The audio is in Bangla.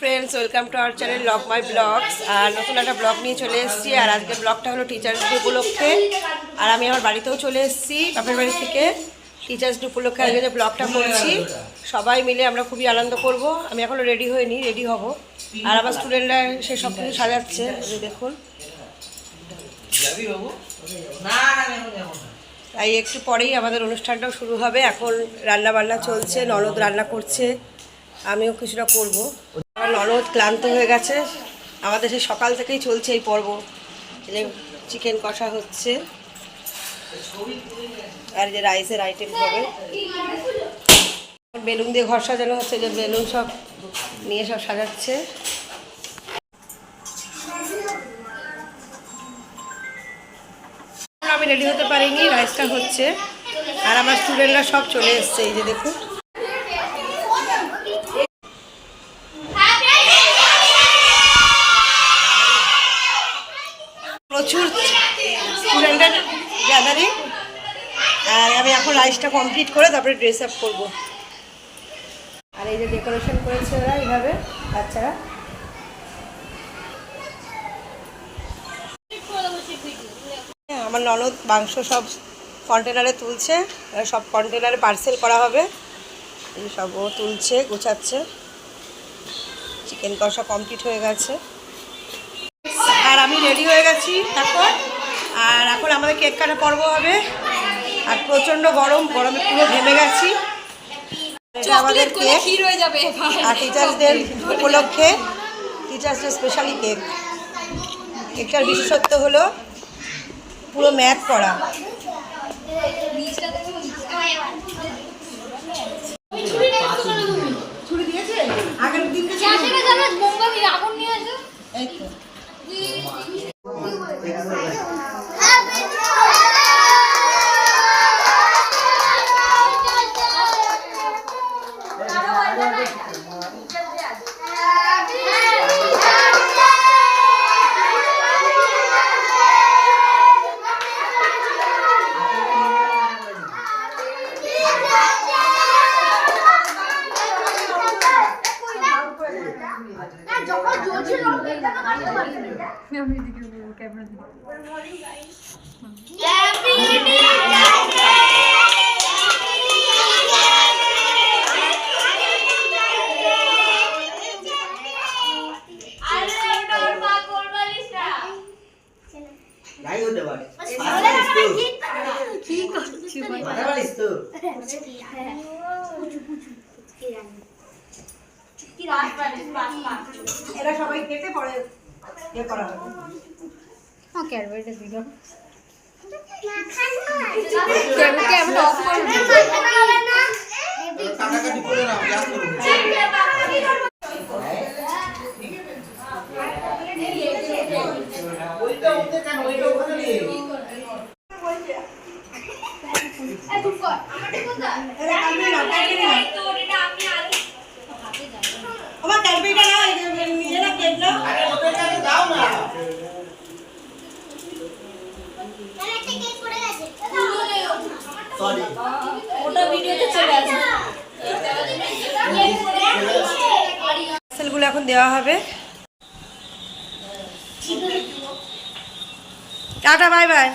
Friends welcome to our channel lock my vlogs আর নতুন একটা ব্লগ নিয়ে চলে এসেছি। আর আজকের ব্লগটা হলো টিচার্স ডে উপলক্ষে। আর আমি আমার বাড়িতেও চলে এসেছি, বাপের বাড়ি থেকে। টিচার্স ডে উপলক্ষে আজকে যে ব্লগটা করছি, সবাই মিলে আমরা খুবই আনন্দ করব। আমি এখনও রেডি হইনি রেডি হব। আর আমার স্টুডেন্টরা সে সব কিছু সাজাচ্ছে দেখুন। তাই একটু পরেই আমাদের অনুষ্ঠানটাও শুরু হবে। এখন রান্না বান্না চলছে, ননদ রান্না করছে। আমিও কিছুটা করব। আমার ননদ ক্লান্ত হয়ে গেছে। আমাদের সেই সকাল থেকেই চলছে এই পর্ব। যে চিকেন কষা হচ্ছে। আর যে রাইসের আইটেম হবে। বেলুন দিয়ে ঘর সাজানো হচ্ছে যে বেলুন সব নিয়ে সব সাজাচ্ছে। আমি রেডি হতে পারিনি রাইসটা হচ্ছে। আর আমার স্টুডেন্টরা সব চলে এসছে, এই যে দেখুন। প্রচুর স্টুডেন্টের গ্যাদারিং আর আমি এখন রাইসটা কমপ্লিট করে তারপরে ড্রেস আপ করব। আর এই যে ডেকোরেশন করেছে ওরা এইভাবে বাচ্চারা। হ্যাঁ, আমার ননদ মাংস সব কন্টেনারে তুলছে। সব কন্টেনারে পার্সেল করা হবে। সব ও তুলছে গোছাচ্ছে। চিকেন কষা কমপ্লিট হয়ে গেছে। আর আমি রেডি হয়ে গেছি এখন আর এখন আমাদের কেক কাটা পর্ব হবে। আর প্রচণ্ড গরম গরমে পুরো ঘেমে গেছি। আমাদের কেক যাবে। আর টিচার্সদের উপলক্ষে টিচার্সদের স্পেশালি কেক কেকটার বিশেষত্ব হলো পুরো ম্যাথ করা। Happy New যাই হতে পারে কি করছি পারতে পারিস তো এরা সবাই কেটে পরে। ইয়ে করা হবে। হ্যাঁ ক্যাডবেরিটা দিলাম ক্যামেরা অফ করে কাটাকাটি করে নাও যা করব ওইটা ওতে কেন ওইটা ওখানে আমার ক্যাডবেরিটা না নিজে না কেট আরে ওদের কাছে দাও না সরি পার্সেলগুলো এখন দেওয়া হবে টাটা বাই বাই।